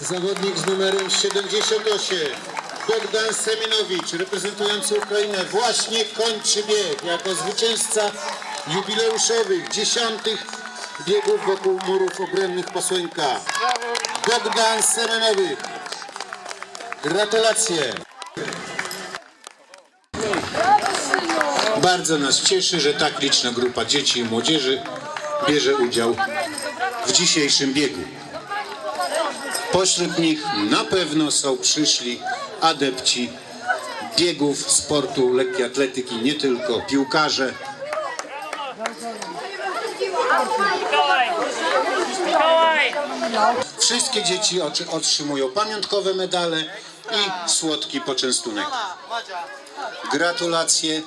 zawodnik z numerem 78, Bogdan Seminowicz, reprezentujący Ukrainę, właśnie kończy bieg jako zwycięzca jubileuszowych, dziesiątych biegów wokół murów obronnych Posłęka. Bogdan Seminowicz. Gratulacje. Bardzo nas cieszy, że tak liczna grupa dzieci i młodzieży bierze udział w dzisiejszym biegu. Pośród nich na pewno są przyszli adepci biegów, sportu, lekkiej atletyki, nie tylko piłkarze. Wszystkie dzieci otrzymują pamiątkowe medale i słodki poczęstunek. Gratulacje.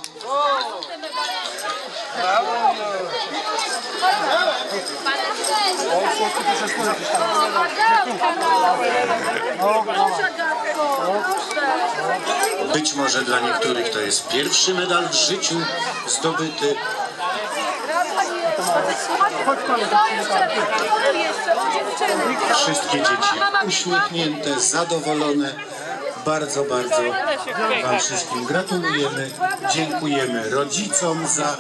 Być może dla niektórych to jest pierwszy medal w życiu zdobyty. Wszystkie dzieci uśmiechnięte, zadowolone. Bardzo, bardzo Wam wszystkim gratulujemy. Dziękujemy rodzicom za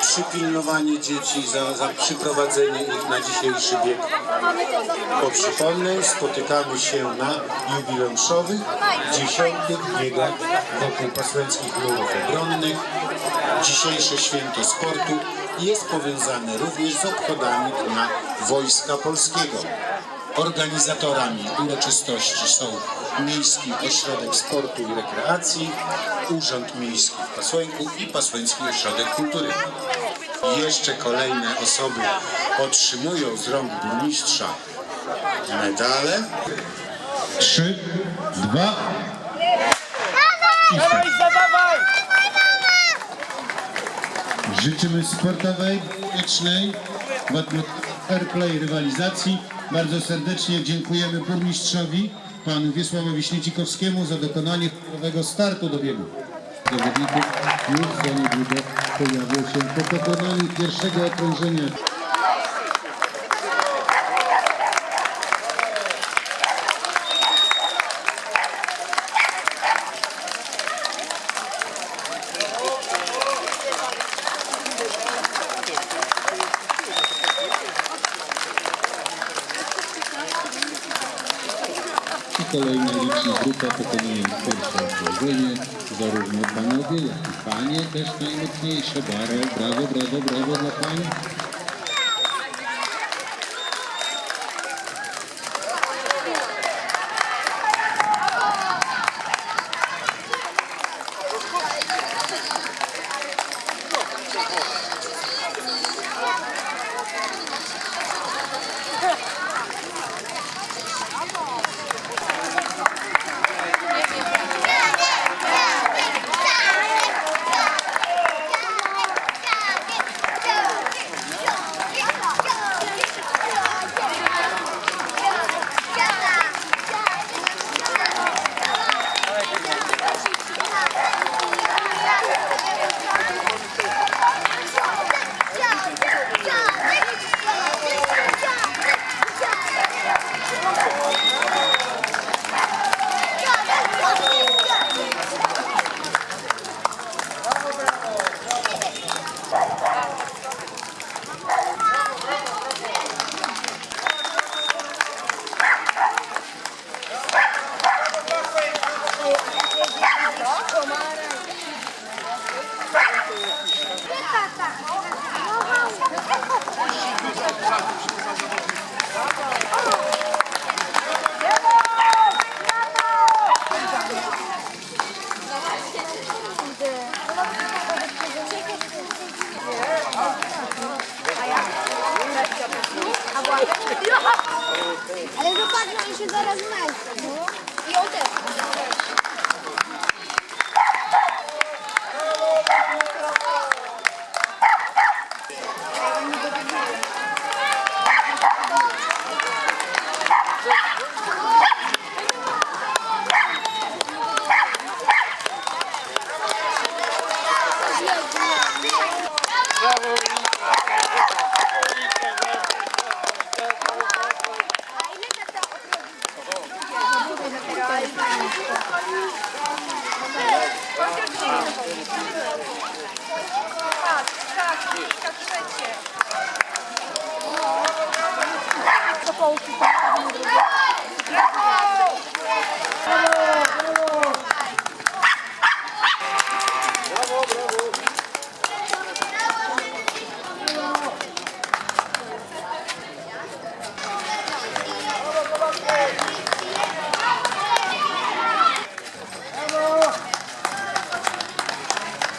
przypilnowanie dzieci, za, za przyprowadzenie ich na dzisiejszy bieg. Bo przypomnę, spotykamy się na jubileuszowych dziesiątych biegach wokół pasłęckich murów obronnych. Dzisiejsze święto sportu jest powiązane również z obchodami Dnia Wojska Polskiego. Organizatorami uroczystości są Miejski Ośrodek Sportu i Rekreacji, Urząd Miejski w Pasłęku i Pasłęcki Ośrodek Kultury. Jeszcze kolejne osoby otrzymują z rąk burmistrza medale. Trzy, dwa, Dawaj, zadawaj! Życzymy sportowej, wiecznej, fair play rywalizacji. Bardzo serdecznie dziękujemy burmistrzowi, panu Wiesławowi Śniecikowskiemu za dokonanie nowego startu do biegu. Zawodników już za niedługo pojawią się po pokonaniu pierwszego okrążenia. I kolejna liczna grupa pokonuje pierwsze odłożenie, Zarówno panowie, jak i panie też najmocniejsze. Brawo, brawo, brawo, brawo dla pań. już się zaraz znajdę. No.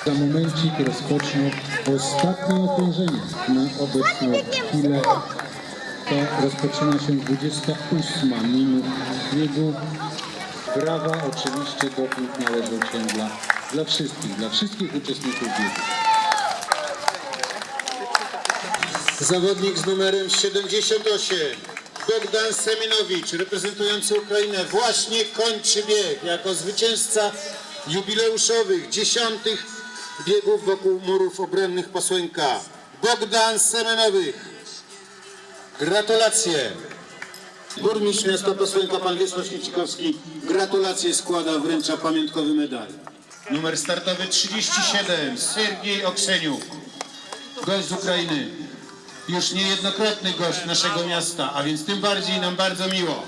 Za momencik rozpoczną ostatnie okrążenie na obecną chwilę. To rozpoczyna się 28 minut biegu. Brawa oczywiście doping należą się dla, dla wszystkich, dla wszystkich uczestników biegu. Zawodnik z numerem 78, Bogdan Seminowicz, reprezentujący Ukrainę, właśnie kończy bieg jako zwycięzca jubileuszowych, dziesiątych biegów wokół murów obronnych Posłęka. Bogdan Semenowicz, gratulacje. Burmistrz miasta Posłęka, pan Wiesław Święcikowski, gratulacje składa, wręcza pamiątkowy medal. Numer startowy 37, Sergiej Okseniuk, gość z Ukrainy już niejednokrotny gość naszego miasta, a więc tym bardziej nam bardzo miło.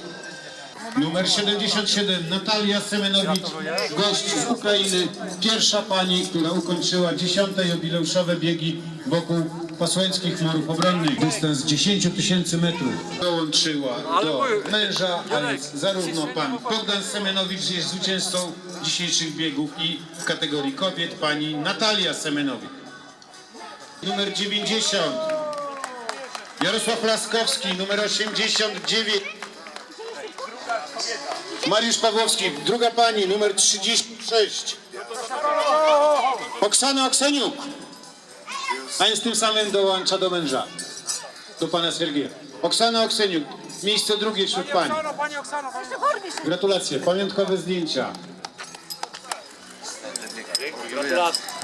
Numer 77, Natalia Semenowicz, gość z Ukrainy, pierwsza pani, która ukończyła dziesiąte jubileuszowe biegi wokół posłańskich murów obronnych. Dystans 10 tysięcy metrów. Dołączyła do męża, a więc zarówno pan Bogdan Semenowicz jest zwycięzcą dzisiejszych biegów i w kategorii kobiet pani Natalia Semenowicz. Numer 90, Jarosław Laskowski, numer 89. Mariusz Pawłowski, druga pani, numer 36. Oksana Okseniuk. A jest tym samym dołącza do męża, do pana Sergieja. Oksana Okseniuk, miejsce drugie wśród. Pani Gratulacje, pamiątkowe zdjęcia.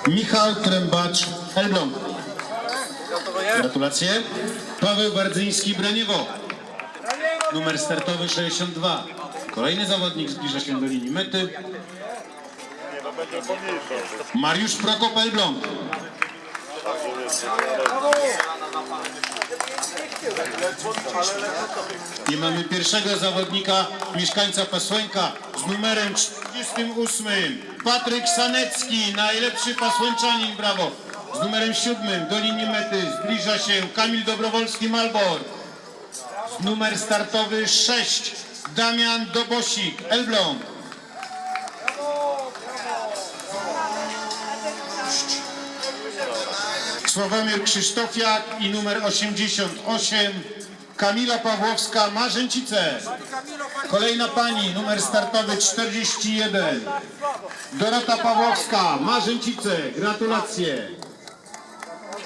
Michał Trębacz, Elbląg. Gratulacje. Paweł Bardzyński, Braniewo. Numer startowy 62. Kolejny zawodnik zbliża się do linii mety. Mariusz Prokop, Elbląg. I mamy pierwszego zawodnika, mieszkańca Pasłęka z numerem 48. Patryk Sanecki, najlepszy pasłęczanin, brawo. Z numerem 7 do linii mety zbliża się Kamil Dobrowolski Malbor. Z numer startowy 6 Damian Dobosik, Elbląg. Sławomir Krzysztofiak i numer 88 Kamila Pawłowska Marzęcice. Kolejna pani, numer startowy 41 Dorota Pawłowska Marzęcice. Gratulacje.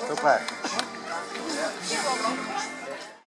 Super.